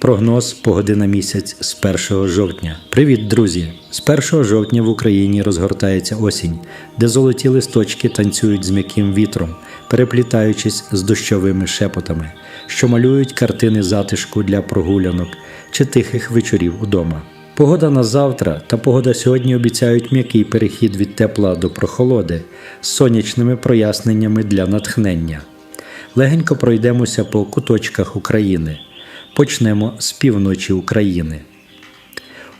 Прогноз погоди на місяць з 1 жовтня. Привіт, друзі! З 1 жовтня в Україні розгортається осінь, де золоті листочки танцюють з м'яким вітром, переплітаючись з дощовими шепотами, що малюють картини затишку для прогулянок чи тихих вечорів удома. Погода на завтра та погода сьогодні обіцяють м'який перехід від тепла до прохолоди з сонячними проясненнями для натхнення. Легенько пройдемося по куточках України. Почнемо з півночі України.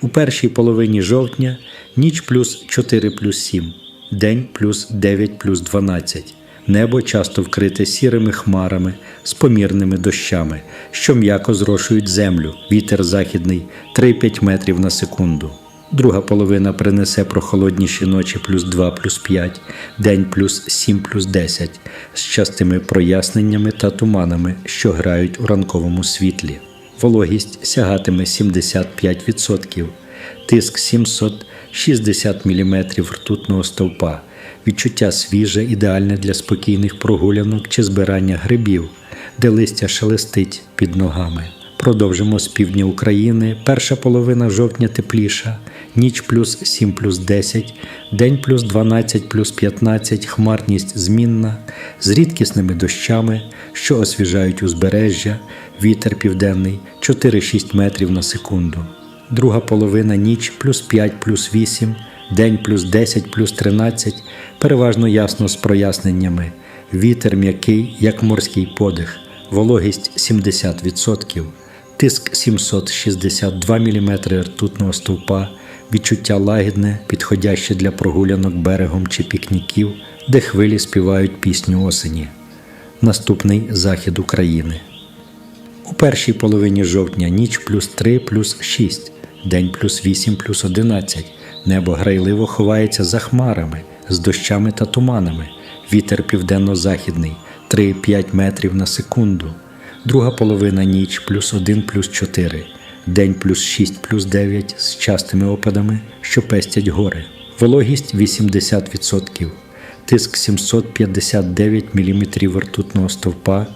У першій половині жовтня ніч плюс 4 плюс 7, день плюс 9 плюс 12. Небо часто вкрите сірими хмарами з помірними дощами, що м'яко зрошують землю, вітер західний 3-5 метрів на секунду. Друга половина принесе прохолодніші ночі плюс 2 плюс 5, день плюс 7 плюс 10 з частими проясненнями та туманами, що грають у ранковому світлі. Вологість сягатиме 75%, тиск 760 мм ртутного стовпа, відчуття свіже, ідеальне для спокійних прогулянок чи збирання грибів, де листя шелестить під ногами. Продовжимо з півдня України. Перша половина жовтня тепліша, ніч плюс 7 плюс 10, день плюс 12 плюс 15, хмарність змінна, з рідкісними дощами, що освіжають узбережжя, вітер південний 4-6 метрів на секунду. Друга половина ніч плюс 5 плюс 8, день плюс 10 плюс 13, переважно ясно з проясненнями. Вітер м'який, як морський подих, вологість 70%, тиск 762 мм ртутного стовпа, відчуття лагідне, підходяще для прогулянок берегом чи пікніків, де хвилі співають пісню осені. Наступний захід України. У першій половині жовтня ніч плюс 3 плюс 6, день плюс 8 плюс 11. Небо грайливо ховається за хмарами, з дощами та туманами. Вітер південно-західний 3-5 метрів на секунду. Друга половина ніч плюс 1 плюс 4, день плюс 6 плюс 9 з частими опадами, що пестять гори. Вологість 80%, тиск 759 мм ртутного стовпа,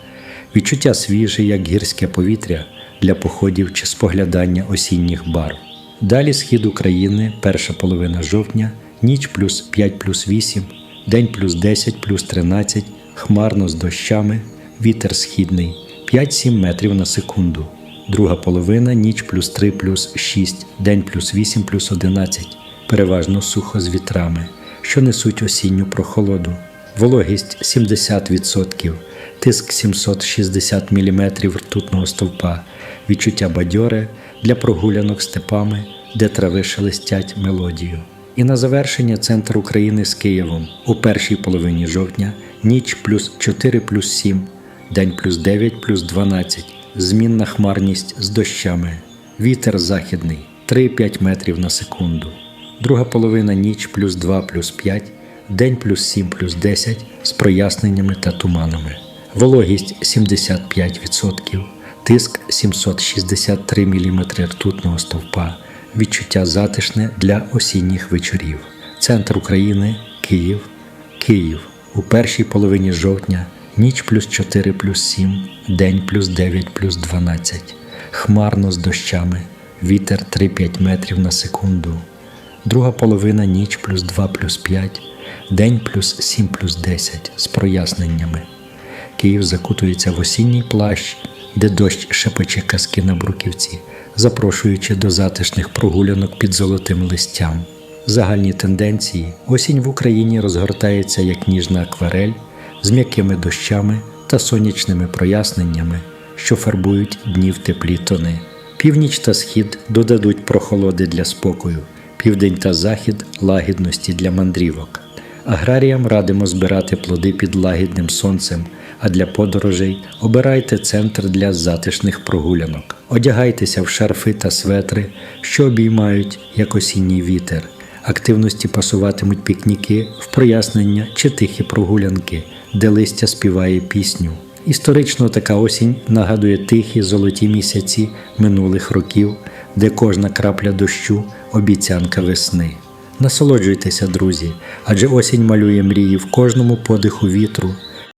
відчуття свіже, як гірське повітря для походів чи споглядання осінніх барв. Далі схід України, перша половина жовтня, ніч плюс 5 плюс 8, день плюс 10 плюс 13, хмарно з дощами, вітер східний 5-7 метрів на секунду. Друга половина ніч плюс 3 плюс 6, день плюс 8 плюс 11, переважно сухо з вітрами, що несуть осінню прохолоду. Вологість 70%, тиск 760 мм ртутного стовпа, відчуття бадьоре для прогулянок степами, де трави шелестять мелодію. І на завершення центр України з Києвом у першій половині жовтня ніч плюс 4 плюс 7, день плюс 9 плюс 12, змінна хмарність з дощами, вітер західний 3-5 метрів на секунду. Друга половина ніч плюс 2 плюс 5, день плюс 7 плюс 10 з проясненнями та туманами. Вологість 75%, тиск 763 мм ртутного стовпа, відчуття затишне для осінніх вечорів. Центр України, Київ, Київ. У першій половині жовтня ніч плюс 4 плюс 7, день плюс 9 плюс 12, хмарно з дощами, вітер 3-5 метрів на секунду. Друга половина ніч плюс 2 плюс 5, день плюс 7 плюс 10 з проясненнями. Київ закутується в осінній плащ, де дощ шепоче казки на бруківці, запрошуючи до затишних прогулянок під золотим листям. Загальні тенденції осінь в Україні розгортається як ніжна акварель з м'якими дощами та сонячними проясненнями, що фарбують дні в теплі тони. Північ та схід додадуть прохолоди для спокою, південь та захід лагідності для мандрівок. Аграріям радимо збирати плоди під лагідним сонцем, а для подорожей обирайте центр для затишних прогулянок. Одягайтеся в шарфи та светри, що обіймають як осінній вітер. Активності пасуватимуть пікніки в прояснення чи тихі прогулянки, де листя співає пісню. Історично така осінь нагадує тихі золоті місяці минулих років, де кожна крапля дощу обіцянка весни. Насолоджуйтеся, друзі, адже осінь малює мрії в кожному подиху вітру,